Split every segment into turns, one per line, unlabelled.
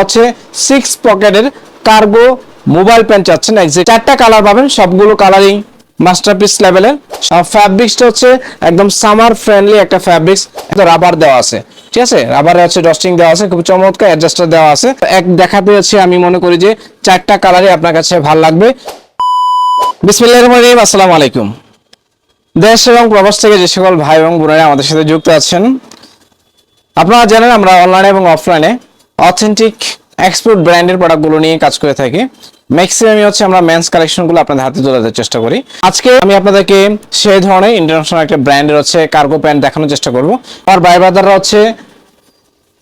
হচ্ছে সিক্স পকেটের cargo mobile pant চাচ্ছেন। একজ্যাক্ট চারটা কালার পাবেন, সবগুলো কালারই মাস্টারপিস লেভেলের ফ্যাব্রিক্সটা হচ্ছে একদম সামার ফ্রেন্ডলি একটা ফ্যাব্রিক্স রাবার দেওয়া আছে। ঠিক আছে? রাবারে হচ্ছে ডস্টিং দেওয়া আছে খুব চমৎকার অ্যাডজাস্টার দেওয়া আছে। এক দেখাতে হচ্ছে আমি মনে করি যে চারটা কালারই আপনার কাছে ভালো লাগবে। বিসমিল্লাহির রহমানির রহিম, আসসালামু আলাইকুম। দেশ এবং প্রবাস থেকে যে সকল ভাই এবং বোনেরা আমাদের সাথে যুক্ত আছেন, আপনারা জানেন আমরা অনলাইনে এবং অফলাইনে অথেন্টিক এক্সপোর্ট ব্র্যান্ডের প্রোডাক্টগুলো নিয়ে কাজ করে থাকি। ম্যাক্সিমামই হচ্ছে আমরা মেন্স কালেকশনগুলো আপনাদের হাতে তুলে দেওয়ার চেষ্টা করি। আজকে আমি আপনাদেরকে সেই ধরনের ইন্টারন্যাশনাল একটা ব্র্যান্ডের হচ্ছে কার্গো প্যান্ট দেখানোর চেষ্টা করব। আর ভাই ব্রাদাররা হচ্ছে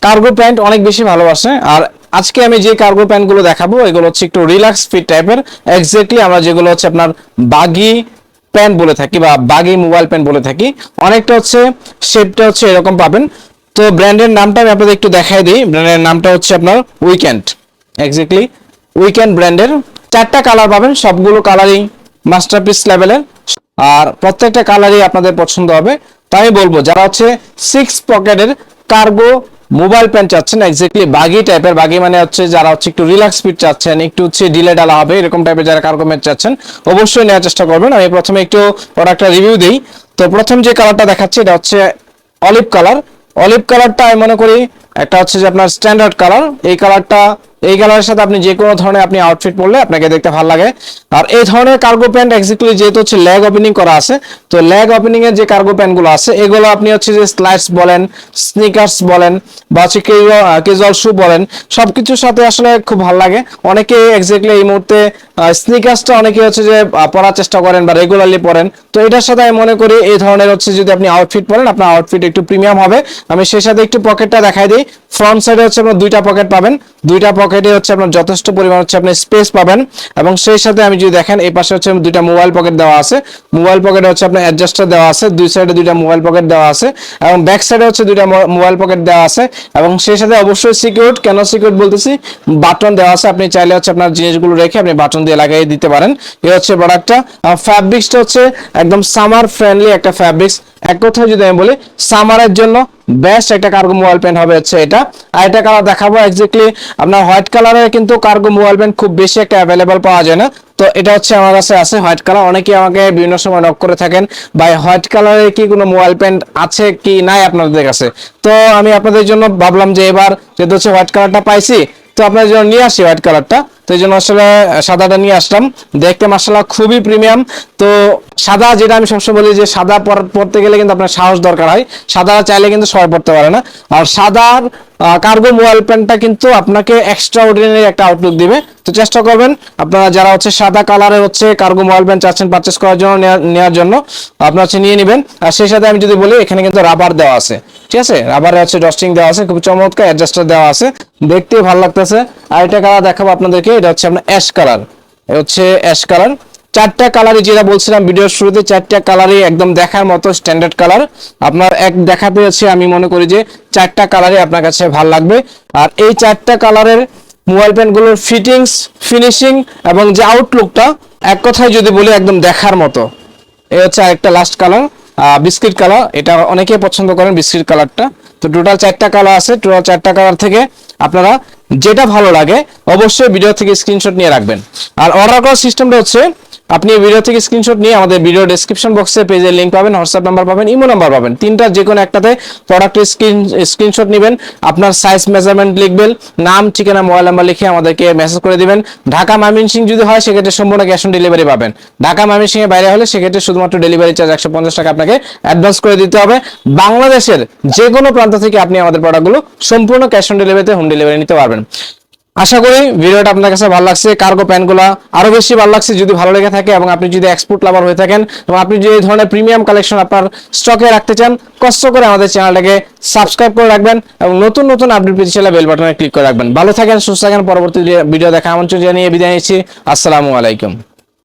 কার্গো প্যান্ট অনেক বেশি ভালোবাসে। আর আজকে আমি যে কার্গো প্যান্টগুলো দেখাবো, এগুলো হচ্ছে একটু রিল্যাক্স ফিট টাইপের এক্স্যাক্টলি আমরা যেগুলো হচ্ছে আপনার বাগি প্যান্ট বলে থাকি বা বাগি মোবাইল প্যান্ট বলে থাকি, অনেকটা হচ্ছে শেপটা হচ্ছে এরকম পাবেন। তো ব্র্যান্ডের নামটা আমি আপনাদের একটু দেখাই দিই। ব্র্যান্ডের নামটা হচ্ছে আপনার উইকেন্ড এক্স্যাক্টলি উইকেন্ড ব্র্যান্ডের চারটা কালার পাবেন, সবগুলো কালারই মাস্টারপিস লেভেলের আর প্রত্যেকটা কালারই আপনাদের পছন্দ হবে। তাই বলব, যারা হচ্ছে সিক্স পকেটের কার্গো মোবাইল প্যান্ট চাচ্ছেন এক্স্যাক্টলি বাগি টাইপের বাগি মানে হচ্ছে যারা হচ্ছে একটু রিল্যাক্স ফিট চাচ্ছেন, একটু হচ্ছে ডিলে ডালা হবে, এরকম টাইপের যারা কার্গো প্যান্ট চাচ্ছেন, অবশ্যই নেওয়ার চেষ্টা করবেন। আমি প্রথমে একটু প্রোডাক্টটা রিভিউ দিই। তো প্রথম যে কালারটা দেখাচ্ছি, এটা হচ্ছে অলিভ কালার অলিভ কালারটা আমি মনে করি একটা হচ্ছে যে আপনার স্ট্যান্ডার্ড কালার এই কালারটা এই কালারের সাথে আপনি যে কোনো ধরনের আপনি আউটফিট পরলে আপনাকে দেখতে ভালো লাগে। আর এই ধরনের কার্গো প্যান্ট এক্স্যাক্টলি যেহেতু হচ্ছে লেগ ওপেনিং করা আছে, তো লেগ ওপেনিং এর যে কার্গো প্যান্টগুলো আছে, এগুলো আপনি হচ্ছে যে স্লাইডস বলেন স্নিকার্স বলেন, বা হচ্ছে কেজুয়াল শু বলেন, সবকিছুর সাথে আসলে খুব ভালো লাগে। অনেকে এক্স্যাক্টলি এই মুহূর্তে স্নিকার্সটা অনেকে হচ্ছে যে পরার চেষ্টা করেন বা রেগুলারলি পরেন। তো এটার সাথে আমি মনে করি এই ধরনের হচ্ছে যদি আপনি আউটফিট পরেন, আপনার আউটফিট একটু প্রিমিয়াম হবে। আমি সেই সাথে একটু পকেটটা দেখাই দিই। ফ্রন্ট সাইডে হচ্ছে আপনার দুইটা পকেট পাবেন। দুইটা পকেটে হচ্ছে আপনার যথেষ্ট পরিমাণ হচ্ছে আপনি স্পেস পাবেন। এবং সেই সাথে আমি যদি দেখেন, এই পাশে হচ্ছে দুইটা মোবাইল পকেট দেওয়া আছে। মোবাইল পকেটে হচ্ছে আপনার অ্যাডজাস্টার দেওয়া আছে, দুই সাইডে দুইটা মোবাইল পকেট দেওয়া আছে এবং ব্যাক সাইডে হচ্ছে দুইটা মোবাইল পকেট দেওয়া আছে। এবং সেই সাথে অবশ্যই সিকিউর কেন সিকিউর বলতেছি? বাটন দেওয়া আছে, আপনি চাইলে হচ্ছে আপনার জিনিসগুলো রেখে আপনি বাটন দিয়ে লাগিয়ে দিতে পারেন। এই হচ্ছে প্রোডাক্টটা ফ্যাব্রিক্সটা হচ্ছে একদম সামার ফ্রেন্ডলি একটা ফ্যাব্রিক্স এক কথায় যদি আমি বলি সামারের জন্য বেস্ট একটা কার্গো মোবাইল প্যান্ট হবে হচ্ছে এটা। আর এটা কালার দেখাবো এক্স্যাক্টলি আপনার হোয়াইট কালারে কিন্তু কার্গো মোবাইল প্যান্ট খুব বেশি একটা অ্যাভেলেবল পাওয়া যায় না। তো এটা হচ্ছে আমার কাছে আছে হোয়াইট কালার অনেকেই আমাকে বিভিন্ন সময় নক করে থাকেন বা হোয়াইট কালারে কি কোনো মোবাইল প্যান্ট আছে কি নাই আপনাদের কাছে? তো আমি আপনাদের জন্য ভাবলাম যে এবার যেহেতু হচ্ছে হোয়াইট কালারটা পাইছি, তো আপনাদের জন্য নিয়ে আসি হোয়াইট কালারটা তো এই জন্য আসলে সাদাটা নিয়ে আসলাম। দেখতে মাসাল্লাহ খুবই প্রিমিয়াম তো সাদা যেটা আমি সবসময় বলি যে, সাদা পর- পরতে গেলে কিন্তু আপনার সাহস দরকার হয়। সাদা চাইলে কিন্তু সবাই পড়তে পারে না। আর সাদার কার্গো মোবাইল প্যান্টটা কিন্তু আপনাকে এক্সট্রা অর্ডিনারি একটা আউটলুক দিবে। তো চেষ্টা করবেন আপনারা যারা হচ্ছে সাদা কালারের হচ্ছে কার্গো মোবাইল প্যান্ট চাচ্ছেন পারচেস করার জন্য, নেয়া- নেওয়ার জন্য, আপনারা হচ্ছে নিয়ে নেবেন। আর সেই সাথে আমি যদি বলি, এখানে কিন্তু রাবার দেওয়া আছে। ঠিক আছে? রাবারে হচ্ছে ডস্টিং দেওয়া আছে খুব চমৎকার অ্যাডজাস্টার দেওয়া আছে। দেখতে ভালো লাগতেছে। আর এটা কালার দেখাবো আপনাদেরকে, এটা হচ্ছে আপনার অ্যাশ কালার হচ্ছে অ্যাশ কালার চারটা কালারই যেটা বলছিলাম ভিডিওর শুরুতে, চারটা কালারই একদম দেখার মতো স্ট্যান্ডার্ড কালার আপনার এক দেখাতে হচ্ছে, আমি মনে করি যে চারটা কালারই আপনার কাছে ভালো লাগবে। আর এই চারটা কালারের মোবাইল প্যান্টগুলোর ফিটিংস ফিনিশিং এবং যে আউটলুকটা এক কথায় যদি বলি একদম দেখার মতো। এই হচ্ছে আরেকটা লাস্ট কালার বিস্কিট কালার এটা অনেকে পছন্দ করেন বিস্কিট কালারটা তো টোটাল চারটা কালার আছে টোটাল চারটা কালার থেকে আপনারা যেটা ভালো লাগে, অবশ্যই ভিডিও থেকে স্ক্রিনশট নিয়ে রাখবেন। আর অর্ডার করার সিস্টেমটা হচ্ছে আপনি ভিডিও থেকে স্ক্রিনশট নিয়ে আমাদের ভিডিও ডেসক্রিপশন বক্সে পেজের লিংক পাবেন হোয়াটসঅ্যাপ নাম্বার পাবেন ইমো নাম্বার পাবেন। তিনটা যে কোনো একটাতে প্রোডাক্টের স্ক্রিন স্ক্রিনশট নেবেন। আপনার সাইজ মেজারমেন্ট লিখবেন, নাম, ঠিকানা মোবাইল নাম্বার লিখে আমাদেরকে মেসেজ করে দিবেন। ঢাকা ময়মনসিংহ যদি হয়, সেক্ষেত্রে সম্পূর্ণ ক্যাশ অন ডেলিভারি পাবেন। ঢাকা ময়মনসিংহ এর বাইরে হলে সেক্ষেত্রে শুধুমাত্র ডেলিভারি চার্জ একশো পঞ্চাশ টাকা আপনাকে অ্যাডভান্স করে দিতে হবে। বাংলাদেশের যে কোনো প্রান্ত থেকে আপনি আমাদের প্রোডাক্টগুলো সম্পূর্ণ ক্যাশ অন ডেলিভারিতে হোম ডেলিভারি নিতে পারবেন। আশা করি ভিডিওটা আপনার কাছে ভালো লাগছে কার্গো প্যান্টগুলো আরও বেশি ভালো লাগছে যদি ভালো লেগে থাকে এবং আপনি যদি এক্সপোর্ট লাভার হয়ে থাকেন এবং আপনি যদি এই ধরনের প্রিমিয়াম কালেকশন আপনার স্টকে রাখতে চান, কষ্ট করে আমাদের চ্যানেলটাকে সাবস্ক্রাইব করে রাখবেন এবং নতুন নতুন আপডেট পেতে চাইলে বেল বাটনে ক্লিক করে রাখবেন। ভালো থাকেন, সুস্থ থাকেন, পরবর্তী ভিডিও দেখা আমন্ত্রণ জানিয়ে বিদায় নিচ্ছি। আসসালামু আলাইকুম।